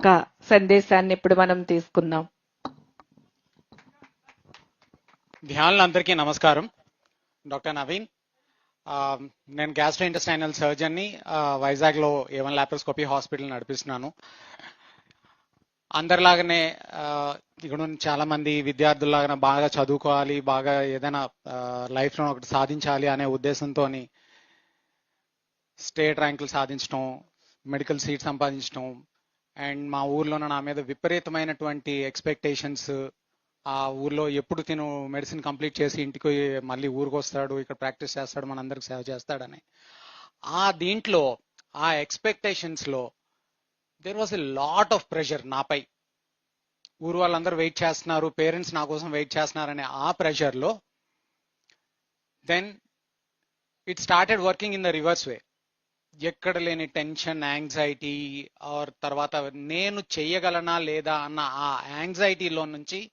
యొక్క సందేశాన్ని ఇప్పుడు మనం తీసుకుందాం. ధ్యానులందరికీ నమస్కారం. డాక్టర్ నవీన్ నేను గ్యాస్ట్రో ఇంటెస్టైనల్ సర్జన్ని వైజాగ్లో ఏవన్ లాప్రోస్కోపీ హాస్పిటల్ నడిపిస్తున్నాను. అందరిలాగానే ఇక్కడ చాలా మంది విద్యార్థుల్లాగానే బాగా చదువుకోవాలి బాగా ఏదైనా లైఫ్లో ఒకటి సాధించాలి అనే ఉద్దేశంతో స్టేట్ ర్యాంకులు సాధించడం మెడికల్ సీట్ సంపాదించడం అండ్ మా ఊర్లో నా మీద విపరీతమైనటువంటి ఎక్స్పెక్టేషన్స్ ఆ ఊర్లో ఎప్పుడు తిను మెడిసిన్ కంప్లీట్ చేసి ఇంటికి మళ్ళీ ఊరికి వస్తాడు ఇక్కడ ప్రాక్టీస్ చేస్తాడు మనందరికి సేవ చేస్తాడని. ఆ దీంట్లో ఆ ఎక్స్పెక్టేషన్స్లో there was a lot of pressure నాపై. ఊరు వాళ్ళందరూ వెయిట్ చేస్తున్నారు పేరెంట్స్ నా కోసం వెయిట్ చేస్తున్నారనే ఆ ప్రెషర్లో then it started working in the reverse way ఎక్కడ లేని టెన్షన్ యాంగ్జైటీ ఆర్ తర్వాత నేను చెయ్యగలనా లేదా అన్న ఆ యాంగ్జైటీలో నుంచి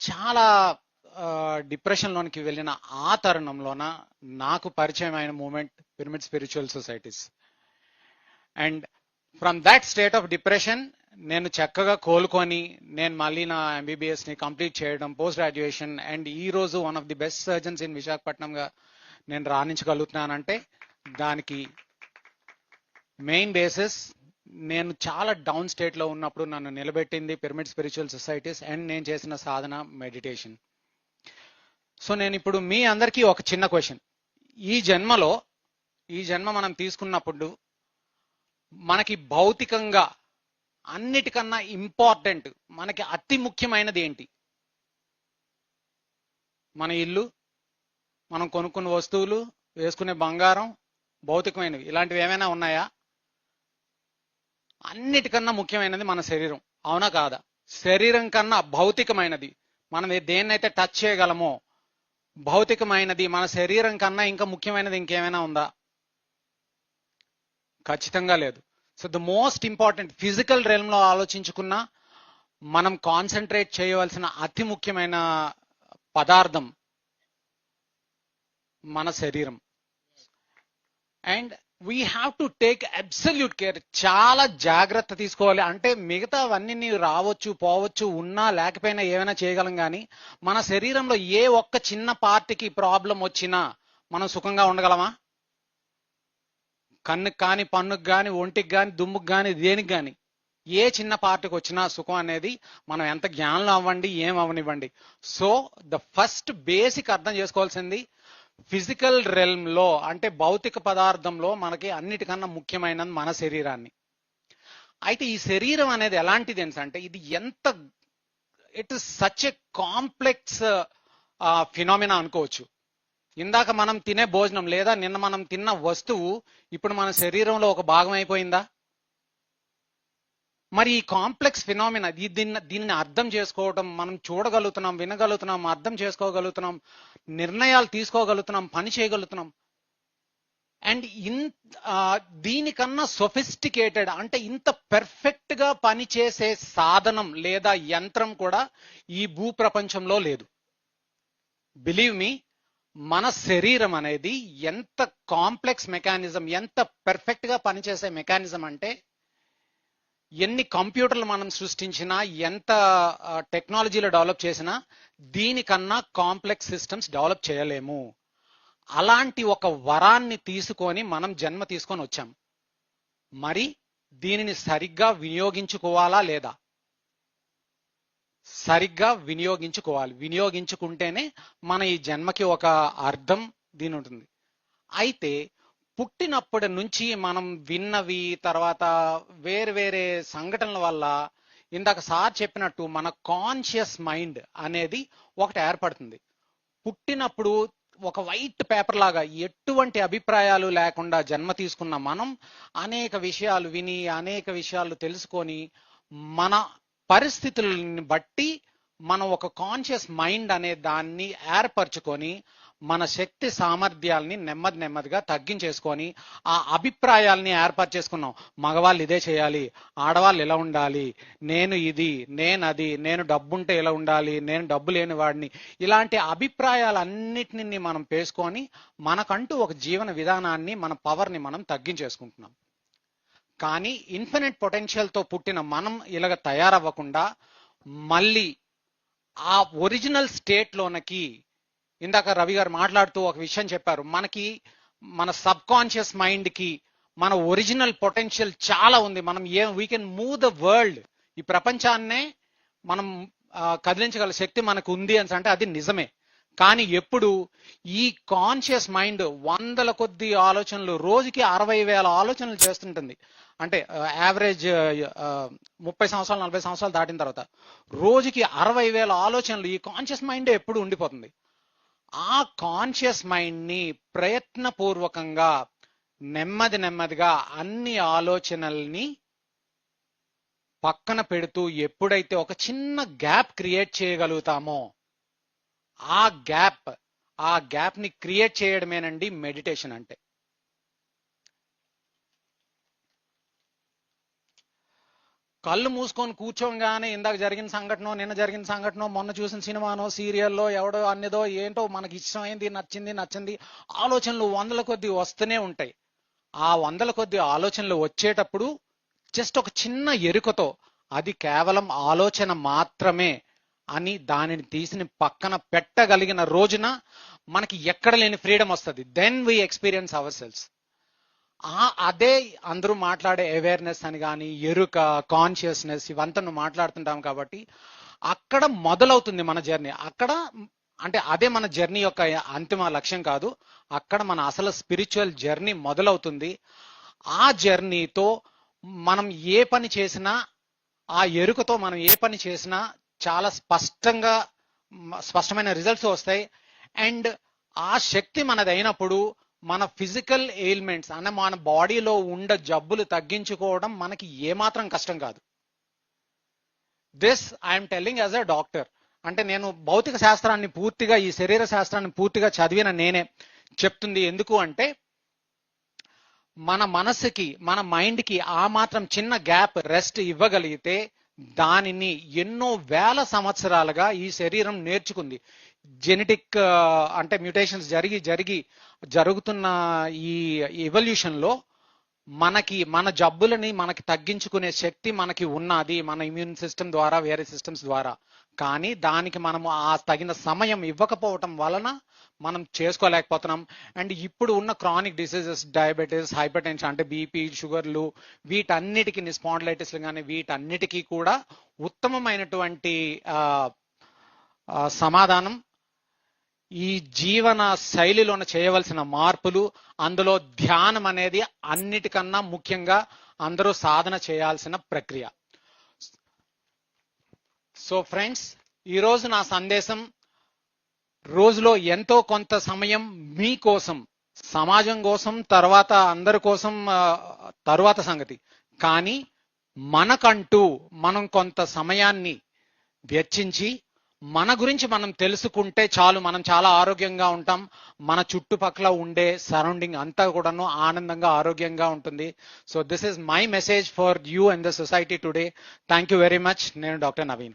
చాలా డిప్రెషన్లోనికి వెళ్ళిన ఆ తరుణంలోన నాకు పరిచయం అయిన moment pyramid spiritual societies. And from that state of depression నేను చక్కగా కోలుకొని నేను మళ్ళీ నా ఎంబీబీఎస్ని కంప్లీట్ చేయడం పోస్ట్ గ్రాడ్యుయేషన్ అండ్ ఈ రోజు one of the best surgeons in విశాఖపట్నంగా నేను రాణించగలుగుతున్నానంటే దానికి మెయిన్ బేసిస్ నేను చాలా డౌన్ స్టేట్లో ఉన్నప్పుడు నన్ను నిలబెట్టింది పిరమిడ్ స్పిరిచువల్ సొసైటీస్ అండ్ నేను చేసిన సాధన మెడిటేషన్ సో నేను ఇప్పుడు మీ అందరికీ ఒక చిన్న క్వశ్చన్ ఈ జన్మలో ఈ జన్మ మనం తీసుకున్నప్పుడు మనకి భౌతికంగా అన్నిటికన్నా ఇంపార్టెంట్ మనకి అతి ముఖ్యమైనది ఏంటి? మన ఇల్లు మనం కొనుక్కున్న వస్తువులు వేసుకునే బంగారం భౌతికమైనవి. ఇలాంటివి ఏమైనా ఉన్నాయా? అన్నిటికన్నా ముఖ్యమైనది మన శరీరం. అవునా కాదా? శరీరం కన్నా భౌతికమైనది. మనం దేన్నైతే టచ్ చేయగలమో భౌతికమైనది మన శరీరం కన్నా ఇంకా ముఖ్యమైనది ఇంకేమైనా ఉందా? ఖచ్చితంగా లేదు. So the most important physical రేమ్లో ఆలోచించుకున్న ఆలోచించుకున్నా మనం కాన్సన్ట్రేట్ చేయవలసిన అతి ముఖ్యమైన పదార్థం మన శరీరం. And we have to take absolute care చాలా జాగ్రత్త తీసుకోవాలి. అంటే మిగతావన్నీ నీవు రావచ్చు పోవచ్చు ఉన్నా లేకపోయినా ఏమైనా చేయగలం కానీ మన శరీరంలో ఏ ఒక్క చిన్న పార్టీకి ప్రాబ్లం వచ్చినా మనం సుఖంగా ఉండగలమా? కన్నుకు కానీ పన్నుకు కానీ ఒంటికి కానీ దుమ్ముకు కానీ దేనికి కానీ ఏ చిన్న పార్టీకి వచ్చినా సుఖం అనేది మనం ఎంత జ్ఞానంలో అవ్వండి ఏం అవ్వనివ్వండి. సో ద ఫస్ట్ బేసిక్ అర్థం చేసుకోవాల్సింది ఫిజికల్ రెల్మ్లో అంటే భౌతిక పదార్థంలో మనకి అన్నిటికన్నా ముఖ్యమైనది మన శరీరాన్ని. అయితే ఈ శరీరం అనేది ఎలాంటిది అంటే ఇది ఎంత it is such a complex phenomena అనుకోవచ్చు. ఇందాక మనం తినే భోజనం లేదా నిన్న మనం తిన్న వస్తువు ఇప్పుడు మన శరీరంలో ఒక భాగం అయిపోయిందా? మరి ఈ కాంప్లెక్స్ ఫినామినా దీన్ని దీన్ని అర్థం చేసుకోవడం మనం చూడగలుగుతున్నాం వినగలుగుతున్నాం అర్థం చేసుకోగలుగుతున్నాం నిర్ణయాలు తీసుకోగలుగుతున్నాం పని చేయగలుగుతున్నాం. అండ్ ఇన్ దీనికన్నా సొఫిస్టికేటెడ్ అంటే ఇంత పెర్ఫెక్ట్గా పనిచేసే సాధనం లేదా యంత్రం కూడా ఈ భూ ప్రపంచంలో లేదు. బిలీవ్ మీ మన శరీరం అనేది ఎంత కాంప్లెక్స్ మెకానిజం ఎంత పెర్ఫెక్ట్గా పనిచేసే మెకానిజం అంటే ఎన్ని కంప్యూటర్లు మనం సృష్టించినా ఎంత టెక్నాలజీలో డెవలప్ చేసినా దీనికన్నా కాంప్లెక్స్ సిస్టమ్స్ డెవలప్ చేయలేము. అలాంటి ఒక వరాన్ని తీసుకొని మనం జన్మ తీసుకొని వచ్చాం. మరి దీనిని సరిగ్గా వినియోగించుకోవాలా లేదా? సరిగ్గా వినియోగించుకోవాలి. వినియోగించుకుంటేనే మన ఈ జన్మకి ఒక అర్థం దీని ఉంటుంది. అయితే పుట్టినప్పటి నుంచి మనం విన్నవి తర్వాత వేరు వేరే సంఘటనల వల్ల ఇందాక సార్ చెప్పినట్టు మన కాన్షియస్ మైండ్ అనేది ఒకటి ఏర్పడుతుంది. పుట్టినప్పుడు ఒక వైట్ పేపర్ లాగా ఎటువంటి అభిప్రాయాలు లేకుండా జన్మ తీసుకున్న మనం అనేక విషయాలు విని అనేక విషయాలు తెలుసుకొని మన పరిస్థితులని బట్టి మనం ఒక కాన్షియస్ మైండ్ అనే దాన్ని ఏర్పరచుకొని మన శక్తి సామర్థ్యాల్ని నెమ్మది నెమ్మదిగా తగ్గించేసుకొని ఆ అభిప్రాయాల్ని ఏర్పరచేసుకున్నాం మగవాళ్ళు ఇదే చేయాలి ఆడవాళ్ళు ఇలా ఉండాలి నేను ఇది నేను అది నేను డబ్బుంటే ఇలా ఉండాలి నేను డబ్బు లేని వాడిని ఇలాంటి అభిప్రాయాలన్నిటిని మనం పేసుకొని మనకంటూ ఒక జీవన విధానాన్ని మన పవర్ని మనం తగ్గించేసుకుంటున్నాం. కానీ ఇన్ఫినిట్ పొటెన్షియల్తో పుట్టిన మనం ఇలాగ తయారవ్వకుండా మళ్ళీ ఆ ఒరిజినల్ స్టేట్లోనకి ఇందాక రవి గారు మాట్లాడుతూ ఒక విషయం చెప్పారు. మనకి మన సబ్ కాన్షియస్ మైండ్కి మన ఒరిజినల్ పొటెన్షియల్ చాలా ఉంది. మనం ఏ we can move the world ఈ ప్రపంచాన్నే మనం కదిలించగల శక్తి మనకు ఉంది అని అంటే అది నిజమే. కానీ ఎప్పుడు ఈ కాన్షియస్ మైండ్ వందల కొద్ది ఆలోచనలు రోజుకి అరవై వేల ఆలోచనలు చేస్తుంటుంది. అంటే యావరేజ్ ముప్పై సంవత్సరాలు నలభై సంవత్సరాలు దాటిన తర్వాత రోజుకి అరవై వేల ఆలోచనలు ఈ కాన్షియస్ మైండ్ ఎప్పుడు ఉండిపోతుంది. ఆ కాన్షియస్ మైండ్ని ప్రయత్నపూర్వకంగా నెమ్మది నెమ్మదిగా అన్ని ఆలోచనల్ని పక్కన పెడుతూ ఎప్పుడైతే ఒక చిన్న గ్యాప్ క్రియేట్ చేయగలుగుతామో ఆ గ్యాప్ ఆ గ్యాప్ని క్రియేట్ చేయడమేనండి మెడిటేషన్ అంటే. కళ్ళు మూసుకొని కూర్చోగానే ఇందాక జరిగిన సంఘటన నిన్న జరిగిన సంఘటన మొన్న చూసిన సినిమానో సీరియల్లో ఎవడో అన్నదో ఏంటో మనకి ఇష్టమైంది నచ్చింది నచ్చింది ఆలోచనలు వందల కొద్ది వస్తూనే ఉంటాయి. ఆ వందల కొద్ది ఆలోచనలు వచ్చేటప్పుడు జస్ట్ ఒక చిన్న ఎరుకతో అది కేవలం ఆలోచన మాత్రమే అని దానిని తీసి పక్కన పెట్టగలిగిన రోజున మనకి ఎక్కడ లేని ఫ్రీడమ్ వస్తుంది. Then we experience our cells అదే అందరూ మాట్లాడే అవేర్నెస్ అని కానీ ఎరుక కాన్షియస్నెస్ ఇవంతా నువ్వు మాట్లాడుతుంటాం కాబట్టి అక్కడ మొదలవుతుంది మన జర్నీ అక్కడ అంటే అదే మన జర్నీ యొక్క అంతిమ లక్ష్యం కాదు. అక్కడ మన అసలు స్పిరిచువల్ జర్నీ మొదలవుతుంది. ఆ జర్నీతో మనం ఏ పని చేసినా ఆ ఎరుకతో మనం ఏ పని చేసినా చాలా స్పష్టంగా స్పష్టమైన రిజల్ట్స్ వస్తాయి. అండ్ ఆ శక్తి మనది అయినప్పుడు మన ఫిజికల్ ఎయిల్మెంట్స్ అంటే మన బాడీలో ఉండ జబ్బులు తగ్గించుకోవడం మనకి ఏమాత్రం కష్టం కాదు. This I'm telling as a doctor అంటే నేను భౌతిక శాస్త్రాన్ని పూర్తిగా ఈ శరీర శాస్త్రాన్ని పూర్తిగా చదివిన నేనే. చెప్తుంది ఎందుకు అంటే మన మనసుకి మన మైండ్కి ఆ మాత్రం చిన్న గ్యాప్ రెస్ట్ ఇవ్వగలిగితే దానిని ఎన్నో వేల సంవత్సరాలుగా ఈ శరీరం నేర్చుకుంది. జెనెటిక్ అంటే మ్యూటేషన్స్ జరిగి జరిగి జరుగుతున్న ఈ ఎవల్యూషన్లో మనకి మన జబ్బులని మనకి తగ్గించుకునే శక్తి మనకి ఉన్నది మన ఇమ్యూన్ సిస్టమ్ ద్వారా వేరే సిస్టమ్స్ ద్వారా. కానీ దానికి మనము ఆ తగిన సమయం ఇవ్వకపోవటం వలన మనం చేసుకోలేకపోతున్నాం. అండ్ ఇప్పుడు ఉన్న chronic diseases diabetes hypertension అంటే బీపీ షుగర్లు వీటన్నిటికీ స్పాండిలైటిస్ కానీ వీటన్నిటికీ కూడా ఉత్తమమైనటువంటి సమాధానం ఈ జీవన శైలిలోన చేయవలసిన మార్పులు అందులో ధ్యానం అనేది అన్నిటికన్నా ముఖ్యంగా అందరూ సాధన చేయాల్సిన ప్రక్రియ. సో ఫ్రెండ్స్ ఈరోజు నా సందేశం రోజులో ఎంతో కొంత సమయం మీకోసం సమాజం కోసం తర్వాత అందరి కోసం తరువాత సంగతి. కానీ మనకంటూ మనం కొంత సమయాన్ని వెచ్చించి మన గురించి మనం తెలుసుకుంటే చాలు మనం చాలా ఆరోగ్యంగా ఉంటాం. మన చుట్టుపక్కల ఉండే సరౌండింగ్ అంతా కూడాను ఆనందంగా ఆరోగ్యంగా ఉంటుంది. So this is my message for you and the society today thank you very much నేను డాక్టర్ నవీన్.